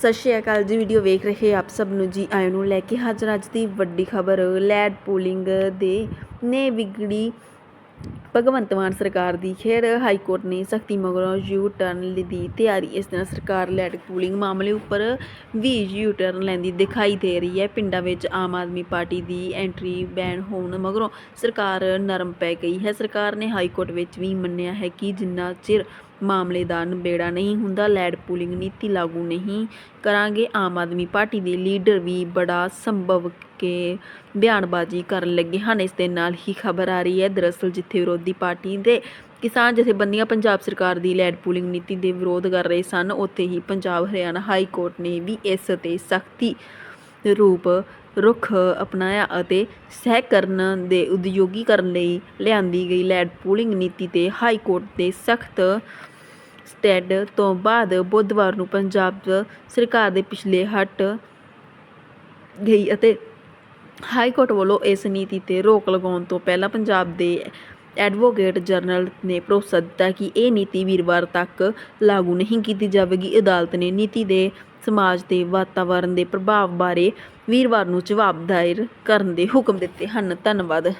ਸਤਿ ਸ਼੍ਰੀ ਅਕਾਲ ਜੀ ਵੀਡੀਓ ਵੇਖ ਰਹੇ ਆਪ ਸਭ ਨੂੰ ਜੀ, ਆਇਆਂ ਨੂੰ ਲੈ ਕੇ ਹਾਜ਼ਰ ਅੱਜ ਦੀ ਵੱਡੀ ਖਬਰ ਲੈਡ ਪੂਲਿੰਗ ਦੇ ਨੇ ਵਿਗੜੀ ਭਗਵੰਤ ਮਾਨ ਸਰਕਾਰ ਦੀ। ਖੇਰ ਹਾਈ ਕੋਰਟ ਨੇ ਸਖਤੀ ਮਗਰੋਂ ਯੂ ਟਰਨ ਦੀ ਤਿਆਰੀ। ਇਸ ਤਰ੍ਹਾਂ ਸਰਕਾਰ ਲੈਡ ਪੂਲਿੰਗ ਮਾਮਲੇ ਉੱਪਰ ਵੀ ਯੂ ਟਰਨ ਲੈਂਦੀ ਦਿਖਾਈ ਦੇ ਰਹੀ ਹੈ। ਪਿੰਡਾਂ ਵਿੱਚ ਆਮ ਆਦਮੀ ਪਾਰਟੀ ਦੀ ਐਂਟਰੀ ਬੈਨ ਹੋਣ ਮਗਰੋਂ ਸਰਕਾਰ ਨਰਮ ਪੈ ਗਈ ਹੈ। ਸਰਕਾਰ ਨੇ ਹਾਈ ਕੋਰਟ ਵਿੱਚ ਵੀ ਮੰਨਿਆ ਹੈ ਕਿ ਜਿੰਨਾ ਚਿਰ ਮਾਮਲੇ ਦਾ ਨਿਬੇੜਾ ਨਹੀਂ ਹੁੰਦਾ, ਲੈਡ ਪੂਲਿੰਗ ਨੀਤੀ ਲਾਗੂ ਨਹੀਂ ਕਰਾਂਗੇ। ਆਮ ਆਦਮੀ ਪਾਰਟੀ ਦੇ ਲੀਡਰ ਵੀ ਬੜਾ ਸੰਭਵ ਕੇ ਬਿਆਨਬਾਜ਼ੀ ਕਰਨ ਲੱਗੇ ਹਨ। ਇਸ ਦੇ ਨਾਲ ਹੀ ਖਬਰ ਆ ਰਹੀ ਹੈ, ਦਰਅਸਲ ਜਿੱਥੇ ਵਿਰੋਧੀ ਪਾਰਟੀ ਦੇ ਕਿਸਾਨ ਜਥੇਬੰਦੀਆਂ ਪੰਜਾਬ ਸਰਕਾਰ ਦੀ ਲੈਡ ਪੂਲਿੰਗ ਨੀਤੀ ਦੇ ਵਿਰੋਧ ਕਰ ਰਹੇ ਸਨ, ਉੱਥੇ ਹੀ ਪੰਜਾਬ, ਹਰਿਆਣਾ ਹਾਈ ਕੋਰਟ ਨੇ ਵੀ ਇਸ ਤੇ ਸਖਤੀ ਰੂਪ ਰੁਖ ਅਪਣਾਇਆ ਅਤੇ ਸਹਿਕਰਨ ਦੇ ਉਦਯੋਗੀਕਰਨ ਲਈ ਲਿਆਂਦੀ ਗਈ ਲੈਡ ਪੂਲਿੰਗ ਨੀਤੀ ਤੇ ਹਾਈ ਕੋਰਟ ਦੇ ਸਖਤ ਸਟੈਡ ਤੋਂ ਬਾਅਦ ਬੁੱਧਵਾਰ ਨੂੰ ਪੰਜਾਬ ਸਰਕਾਰ ਦੇ ਪਿਛਲੇ ਹਟ ਗਈ ਅਤੇ ਹਾਈ ਕੋਰਟ ਵੱਲੋਂ ਇਸ ਨੀਤੀ ਤੇ ਰੋਕ ਲਗਾਉਣ ਤੋਂ ਪਹਿਲਾਂ ਪੰਜਾਬ ਦੇ ਐਡਵੋਕੇਟ ਜਨਰਲ ਨੇ ਭਰੋਸਾ ਦਿੱਤਾ ਕਿ ਇਹ ਨੀਤੀ ਵੀਰਵਾਰ ਤੱਕ ਲਾਗੂ ਨਹੀਂ ਕੀਤੀ ਜਾਵੇਗੀ। ਅਦਾਲਤ ਨੇ ਨੀਤੀ ਦੇ ਸਮਾਜ ਤੇ ਵਾਤਾਵਰਣ ਦੇ ਪ੍ਰਭਾਵ ਬਾਰੇ ਵੀਰਵਾਰ ਨੂੰ ਜਵਾਬ ਦਾਇਰ ਕਰਨ ਦੇ ਹੁਕਮ ਦਿੱਤੇ ਹਨ। ਧੰਨਵਾਦ।